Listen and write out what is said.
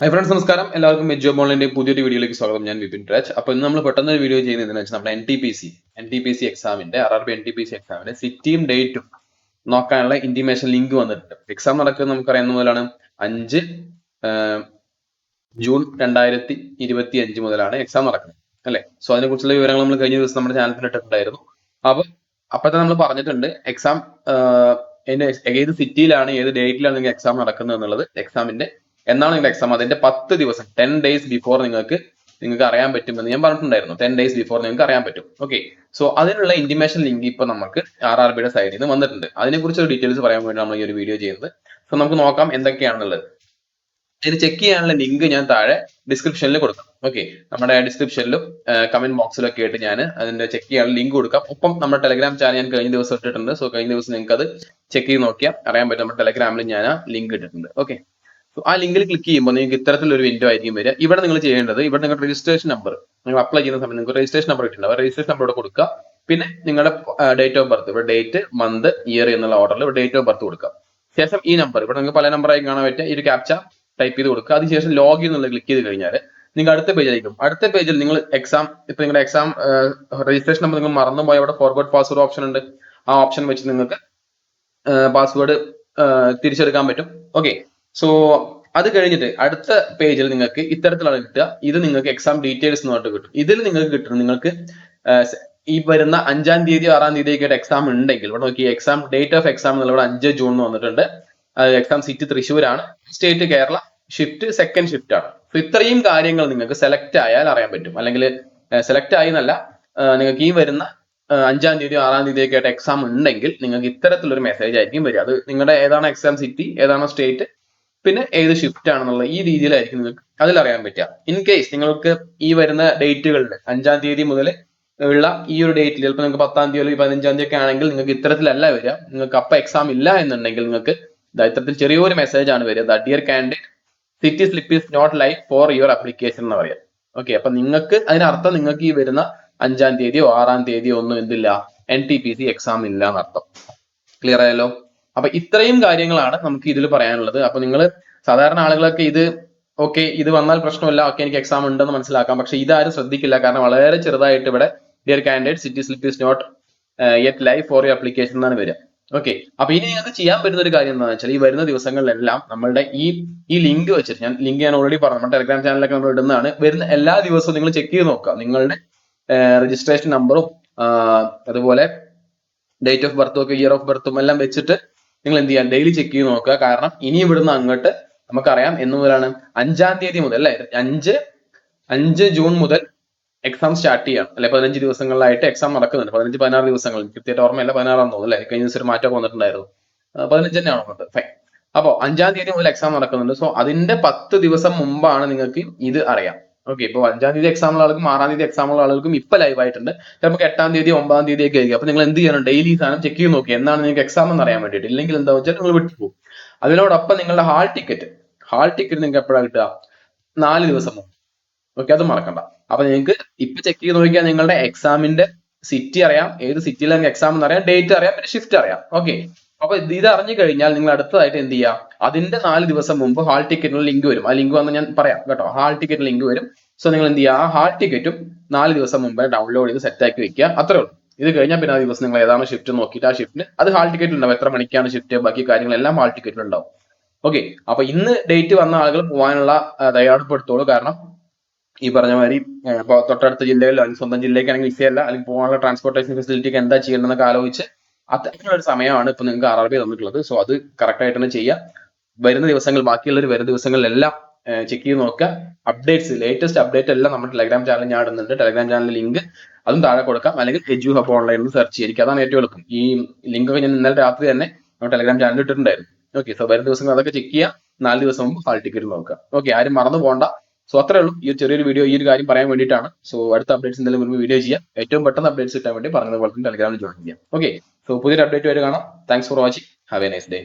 Hi friends നമസ്കാരം. എല്ലാവർക്കും മെജോ ബോളിന്റെ പുതിയൊരു വീഡിയോയിലേക്ക് സ്വാഗതം. ഞാൻ വിപിൻ രാജ്. അപ്പൊ ഇന്ന് നമ്മൾ പെട്ടെന്ന് ഒരു വീഡിയോ ചെയ്യുന്നത് എന്താണെന്ന് വെച്ചാൽ നമ്മുടെ N T P C N T P C എക്സാമിന്റെ R R B N T P C എക്സാമിന്റെ സിറ്റിയും ഡേറ്റും നോക്കാനുള്ള ഇന്റിമേഷൻ ലിങ്ക് വന്നിട്ടുണ്ട്. എക്സാം നടക്കുന്നത് നമുക്കറിയാവുന്ന മുതലാണ് അഞ്ച് ജൂൺ രണ്ടായിരത്തി ഇരുപത്തി അഞ്ച് മുതലാണ് എക്സാം നടക്കുന്നത്. അല്ലെ? സോ അതിനെക്കുറിച്ചുള്ള വിവരങ്ങൾ നമ്മൾ കഴിഞ്ഞ ദിവസം നമ്മുടെ ചാനലിൽ ഇട്ടിട്ടുണ്ടായിരുന്നു. അപ്പൊ അപ്പോഴത്തെ നമ്മൾ പറഞ്ഞിട്ടുണ്ട് എക്സാം ഏത് സിറ്റിയിലാണ് ഏത് ഡേറ്റിലാണ് എക്സാം നടക്കുന്നത് എന്നുള്ളത് എക്സാമിന്റെ എന്നാണ് നിങ്ങളുടെ എക്സാം അതിന്റെ പത്ത് ദിവസം ടെൻ ഡേയ്സ് ബിഫോർ നിങ്ങൾക്ക് നിങ്ങൾക്ക് അറിയാൻ പറ്റുമെന്ന് ഞാൻ പറഞ്ഞിട്ടുണ്ടായിരുന്നു. ടെൻ ഡേയ്സ് ബിഫോർ നിങ്ങൾക്ക് അറിയാൻ പറ്റും. ഓക്കെ സോ അതിനുള്ള ഇന്റിമേഷൻ ലിങ്ക് ഇപ്പൊ നമുക്ക് ആർ ആർ ബിയുടെ സൈഡിൽ നിന്ന് വന്നിട്ടുണ്ട്. അതിനെക്കുറിച്ച് ഡീറ്റെയിൽസ് പറയാൻ വേണ്ടി നമ്മൾ ഈ ഒരു വീഡിയോ ചെയ്യുന്നത്. സോ നമുക്ക് നോക്കാം എന്തൊക്കെയാണുള്ളത്. ഇത് ചെക്ക് ചെയ്യാനുള്ള ലിങ്ക് ഞാൻ താഴെ ഡിസ്ക്രിപ്ഷനിൽ കൊടുക്കാം. ഓക്കെ നമ്മുടെ ഡിസ്ക്രിപ്ഷനിലും കമന്റ് ബോക്സിലും ഒക്കെ ആയിട്ട് ഞാൻ അതിന്റെ ചെക്ക് ചെയ്യാനുള്ള ലിങ്ക് കൊടുക്കാം. ഒപ്പം നമ്മുടെ ടെലഗ്രാം ചാനൽ ഞാൻ കഴിഞ്ഞ ദിവസം ഇട്ടിട്ടുണ്ട്. സോ കഴിഞ്ഞ ദിവസം നിങ്ങൾക്ക് അത് ചെക്ക് ചെയ്ത് നോക്കിയാൽ അറിയാൻ പറ്റും. നമ്മുടെ ടെലഗ്രാമിൽ ഞാൻ ആ ലിങ്ക് ഇട്ടിട്ടുണ്ട്. ഓക്കെ ആ ലിങ്കിൽ ക്ലിക്ക് ചെയ്യുമ്പോൾ നിങ്ങൾക്ക് ഇത്തരത്തിലൊരു വിൻഡോ ആയിരിക്കും വരിക. ഇവിടെ നിങ്ങൾ ചെയ്യേണ്ടത് ഇവിടെ നിങ്ങളുടെ രജിസ്ട്രേഷൻ നമ്പർ നിങ്ങൾ അപ്ലൈ ചെയ്യുന്ന സമയത്ത് നിങ്ങൾക്ക് രജിസ്ട്രേഷൻ നമ്പർ കിട്ടുന്നുണ്ട് രജിസ്ട്രേഷൻ നമ്പർ ഇവിടെ കൊടുക്കുക. പിന്നെ നിങ്ങളുടെ ഡേറ്റ് ഓഫ് ബർത്ത് ഇവിടെ ഡേറ്റ് മന്ത് ഇയർ എന്നുള്ള ഓർഡറിൽ ഇവിടെ ഡേറ്റ് ഓഫ് ബർത്ത് കൊടുക്കുക. ശേഷം ഈ നമ്പർ ഇവിടെ നിങ്ങൾക്ക് പല നമ്പറായി കാണാൻ പറ്റുക ഈ ഒരു ക്യാപ്ച ടൈപ്പ് ചെയ്ത് കൊടുക്കുക. അതിനുശേഷം ലോഗിൻ എന്നുള്ള ക്ലിക്ക് ചെയ്ത് കഴിഞ്ഞാൽ നിങ്ങൾ അടുത്ത പേജിലേക്കും അടുത്ത പേജിൽ നിങ്ങൾ എക്സാം ഇപ്പൊ നിങ്ങളുടെ എക്സാം രജിസ്ട്രേഷൻ നമ്പർ നിങ്ങൾ മറന്നുപോയി അവിടെ ഫോർവേഡ് പാസ്വേഡ് ഓപ്ഷൻ ഉണ്ട്. ആ ഓപ്ഷൻ വെച്ച് നിങ്ങൾക്ക് പാസ്വേഡ് തിരിച്ചെടുക്കാൻ പറ്റും. ഓക്കെ സോ അത് കഴിഞ്ഞിട്ട് അടുത്ത പേജിൽ നിങ്ങൾക്ക് ഇത്തരത്തിലാണ് കിട്ടുക. ഇത് നിങ്ങൾക്ക് എക്സാം ഡീറ്റെയിൽസ് എന്ന് പറഞ്ഞിട്ട് കിട്ടും. ഇതിൽ നിങ്ങൾക്ക് കിട്ടും നിങ്ങൾക്ക് ഈ വരുന്ന അഞ്ചാം തീയതി ആറാം തീയതി ഒക്കെ എക്സാം ഉണ്ടെങ്കിൽ ഇവിടെ നോക്കി എക്സാം ഡേറ്റ് ഓഫ് എക്സാം എന്നുള്ള ഇവിടെ അഞ്ച് ജൂൺ എന്ന് വന്നിട്ടുണ്ട്. എക്സാം സിറ്റി തൃശ്ശൂരാണ്. State Kerala shift second shift ആണ്. സോ ഇത്രയും കാര്യങ്ങൾ നിങ്ങൾക്ക് സെലക്ട് ആയാൽ അറിയാൻ പറ്റും. അല്ലെങ്കിൽ സെലക്ട് ആയി എന്നല്ല നിങ്ങൾക്ക് ഈ വരുന്ന അഞ്ചാം തീയതി ആറാം തീയതി ഒക്കെ ആയിട്ട് എക്സാം ഉണ്ടെങ്കിൽ നിങ്ങൾക്ക് ഇത്തരത്തിലൊരു മെസ്സേജ് ആയിരിക്കും വരിക. അത് നിങ്ങളുടെ ഏതാണ് എക്സാം സിറ്റി ഏതാണ് സ്റ്റേറ്റ് പിന്നെ ഏത് ഷിഫ്റ്റ് ആണെന്നുള്ള ഈ രീതിയിലായിരിക്കും നിങ്ങൾക്ക് അതിൽ അറിയാൻ പറ്റുക. ഇൻ കേസ് നിങ്ങൾക്ക് ഈ വരുന്ന ഡേറ്റുകളിൽ അഞ്ചാം തീയതി മുതൽ ഉള്ള ഈ ഒരു ഡേറ്റിൽ ചിലപ്പോൾ നിങ്ങൾക്ക് പത്താം തീയതി അല്ലെങ്കിൽ പതിനഞ്ചാം തീയതി ഒക്കെ ആണെങ്കിൽ നിങ്ങൾക്ക് ഇത്തരത്തിലല്ല വരിക. നിങ്ങൾക്ക് അപ്പൊ എക്സാം ഇല്ല എന്നുണ്ടെങ്കിൽ നിങ്ങൾക്ക് ഇത്തരത്തിൽ ചെറിയൊരു മെസ്സേജ് ആണ് വരിക. The dear candidate city slip is not live for your application എന്ന് പറയാം. ഓക്കെ അപ്പൊ നിങ്ങൾക്ക് അതിനർത്ഥം നിങ്ങൾക്ക് ഈ വരുന്ന അഞ്ചാം തീയതിയോ ആറാം തീയതിയോ ഒന്നും എന്തില്ല. N T P C exam ഇല്ല എന്നർത്ഥം. ക്ലിയർ ആയല്ലോ? അപ്പൊ ഇത്രയും കാര്യങ്ങളാണ് നമുക്ക് ഇതിൽ പറയാനുള്ളത്. അപ്പൊ നിങ്ങൾ സാധാരണ ആളുകളൊക്കെ ഇത് ഓക്കെ ഇത് വന്നാൽ പ്രശ്നമില്ല ഓക്കെ എനിക്ക് എക്സാം ഉണ്ടെന്ന് മനസ്സിലാക്കാം. പക്ഷെ ഇതാരും ശ്രദ്ധിക്കില്ല. കാരണം വളരെ ചെറുതായിട്ട് ഇവിടെ dear candidate city slip is not yet live for you application എന്നാണ് വരിക. ഓക്കെ അപ്പൊ ഇനി നിങ്ങൾക്ക് ചെയ്യാൻ പറ്റുന്ന ഒരു കാര്യം എന്താണെന്ന് വെച്ചാൽ ഈ വരുന്ന ദിവസങ്ങളിലെല്ലാം നമ്മളുടെ ഈ ഈ ലിങ്ക് വെച്ചിട്ട് ഞാൻ ലിങ്ക് ഞാൻ ഓൾറെഡി പറഞ്ഞു. നമ്മുടെ ടെലിഗ്രാം ചാനലിലൊക്കെ നമ്മൾ ഇടുന്നതാണ്. വരുന്ന എല്ലാ ദിവസവും നിങ്ങൾ ചെക്ക് ചെയ്ത് നോക്കുക. നിങ്ങളുടെ രജിസ്ട്രേഷൻ നമ്പറും അതുപോലെ ഡേറ്റ് ഓഫ് ബർത്തും ഒക്കെ ഇയർ ഓഫ് ബർത്തും എല്ലാം വെച്ചിട്ട് നിങ്ങൾ എന്ത് ചെയ്യാം ഡെയിലി ചെക്ക് ചെയ്ത് നോക്കുക. കാരണം ഇനി ഇവിടുന്ന് അങ്ങോട്ട് നമുക്കറിയാം എന്ന് മുതലാണ്. അഞ്ചാം തീയതി മുതൽ അല്ലെ? അഞ്ച് അഞ്ച് ജൂൺ മുതൽ എക്സാം സ്റ്റാർട്ട് ചെയ്യാം അല്ലെ? പതിനഞ്ച് ദിവസങ്ങളിലായിട്ട് എക്സാം നടക്കുന്നുണ്ട്. പതിനഞ്ച് പതിനാറ് ദിവസങ്ങൾ. കൃത്യമായിട്ട് ഓർമ്മയില്ല. പതിനാറാന്ന് തോന്നുന്നു അല്ലെ? കഴിഞ്ഞ ദിവസം ഒരു മാറ്റമൊക്കെ വന്നിട്ടുണ്ടായിരുന്നു. പതിനഞ്ച് തന്നെയാണ് വന്നത്? ഫൈൻ അപ്പോൾ അഞ്ചാം തീയതി മുതൽ എക്സാം നടക്കുന്നുണ്ട്. സോ അതിന്റെ പത്ത് ദിവസം മുമ്പാണ് നിങ്ങൾക്ക് ഇത് അറിയാം. ഓക്കെ ഇപ്പോൾ അഞ്ചാം തീയതി എക്സാം ഉള്ള ആൾക്കും ആറാം തീയതി എക്സാം ഉള്ള ആളുകൾക്കും ഇപ്പൊ ലൈവ് ആയിട്ടുണ്ട്. നമുക്ക് എട്ടാം തീയതി ഒമ്പതാം തീയതി ഒക്കെ ആയിരിക്കും. അപ്പൊ നിങ്ങൾ എന്ത് ചെയ്യണം ഡെയിലി സാധനം ചെക്ക് ചെയ്ത് നോക്കി. എന്നാണ് നിങ്ങൾക്ക് എക്സാം എന്ന് അറിയാൻ വേണ്ടിയിട്ട്. ഇല്ലെങ്കിൽ എന്താ വെച്ചാൽ നിങ്ങൾ വിട്ടുപോകും അതിനോടൊപ്പം നിങ്ങളുടെ ഹാൾ ടിക്കറ്റ് ഹാൾ ടിക്കറ്റ് നിങ്ങൾക്ക് എപ്പോഴാണ് കിട്ടുക? നാല് ദിവസം ഓക്കെ അത് മറക്കണ്ട. അപ്പൊ നിങ്ങൾക്ക് ഇപ്പൊ ചെക്ക് ചെയ്ത് നോക്കിയാൽ നിങ്ങളുടെ എക്സാമിന്റെ സിറ്റി അറിയാം. ഏത് സിറ്റിയിലാണ് എക്സാം എന്ന് അറിയാം. ഡേറ്റ് അറിയാം. പിന്നെ ഷിഫ്റ്റ് അറിയാം. ഓക്കെ അപ്പൊ ഇത് അറിഞ്ഞു കഴിഞ്ഞാൽ നിങ്ങൾ അടുത്തതായിട്ട് എന്ത് ചെയ്യുക അതിന്റെ നാല് ദിവസം മുമ്പ് ഹാൾ ടിക്കറ്റിനുള്ള ലിങ്ക് വരും. ആ ലിങ്ക് വന്ന് ഞാൻ പറയാം കേട്ടോ. ഹാൾ ടിക്കറ്റ് ലിങ്ക് വരും. സോ നിങ്ങൾ എന്ത് ചെയ്യുക ആ ഹാൾ ടിക്കറ്റും നാല് ദിവസം മുമ്പ് ഡൗൺലോഡ് ചെയ്ത് സെറ്റ് ആക്കി വെക്കുക. അത്രേ ഉള്ളൂ. ഇത് കഴിഞ്ഞാൽ പിന്നെ ആ ദിവസം നിങ്ങൾ ഏതാണ് ഷിഫ്റ്റ് നോക്കിയിട്ട് ആ ഷിഫ്റ്റിന് അത് ഹാൾ ടിക്കറ്റിൽ ഉണ്ടാവും. എത്ര മണിക്കാണ് ഷിഫ്റ്റ് ബാക്കി കാര്യങ്ങളെല്ലാം ഹാൾ ടിക്കറ്റിൽ ഉണ്ടാവും. ഓക്കെ അപ്പൊ ഇന്ന് ഡേറ്റ് വന്ന ആളുകൾ പോകാനുള്ള തയ്യാറെടുപ്പെടുത്തോളൂ. കാരണം ഈ പറഞ്ഞ മാതിരി ഏഹ്, ഇപ്പൊ തൊട്ടടുത്ത ജില്ലയിലോ അല്ലെങ്കിൽ സ്വന്തം ജില്ലയ്ക്കാണെങ്കിൽ വിസയല്ല. അല്ലെങ്കിൽ പോകാനുള്ള ട്രാൻസ്പോർട്ടേഷൻ ഫെസിലിറ്റി ഒക്കെ എന്താ ചെയ്യേണ്ടതെന്നൊക്കെ ആലോചിച്ച് അത്തരത്തിലുള്ള ഒരു സമയമാണ് ഇപ്പൊ നിങ്ങൾക്ക് ആർ ആർ ബി തന്നിട്ടുള്ളത്. സോ അത് കറക്റ്റ് ആയിട്ട് തന്നെ ചെയ്യുക വരുന്ന ദിവസങ്ങൾ ബാക്കിയുള്ളവർ വരുന്ന ദിവസങ്ങളിലെല്ലാം ചെക്ക് ചെയ്ത് നോക്കുക. അപ്ഡേറ്റ്സ് ലേറ്റസ്റ്റ് അപ്ഡേറ്റ് എല്ലാം നമ്മുടെ ടെലഗ്രാം ചാനൽ ഞാൻ ഇടുന്നുണ്ട്. ടെലഗ്രാം ചാനൽ ലിങ്ക് അതും താഴെ കൊടുക്കാം. അല്ലെങ്കിൽ എജു ഹബ് ഓൺലൈനിൽ സെർച്ച് ചെയ്യുക. അതാണ് ഏറ്റവും എളുപ്പം. ഈ ലിങ്ക് ഒക്കെ ഞാൻ ഇന്നലെ രാത്രി തന്നെ നമ്മുടെ ടെലഗ്രാം ചാനലിൽ ഇട്ടിട്ടുണ്ടായിരുന്നു. ഓക്കെ സോ വരുന്ന ദിവസങ്ങൾ അതൊക്കെ ചെക്ക് ചെയ്യുക. നാല് ദിവസം മുമ്പ് ഹാൾ ടിക്കറ്റ് നോക്കുക. ഓക്കെ ആരും മറന്നു പോകണ്ട സോ അത്രേ ഉള്ളൂ. ഈ ചെറിയൊരു വീഡിയോ ഈ ഒരു കാര്യം പറയാൻ വേണ്ടിയിട്ടാണ്. സോ അടുത്ത അപ്ഡേറ്റ്സ് എന്തെങ്കിലും വീഡിയോ ചെയ്യാം. ഏറ്റവും പെട്ടെന്ന് അപ്ഡേറ്റ്സ് കിട്ടാൻ വേണ്ടി പറഞ്ഞതുപോലെ തന്നെ ടെലഗ്രാമിൽ ജോയിൻ ചെയ്യാം. ഓക്കെ സോ പുതിയൊരു അപ്ഡേറ്റ് വരെ കാണാം thanks for watching have a nice day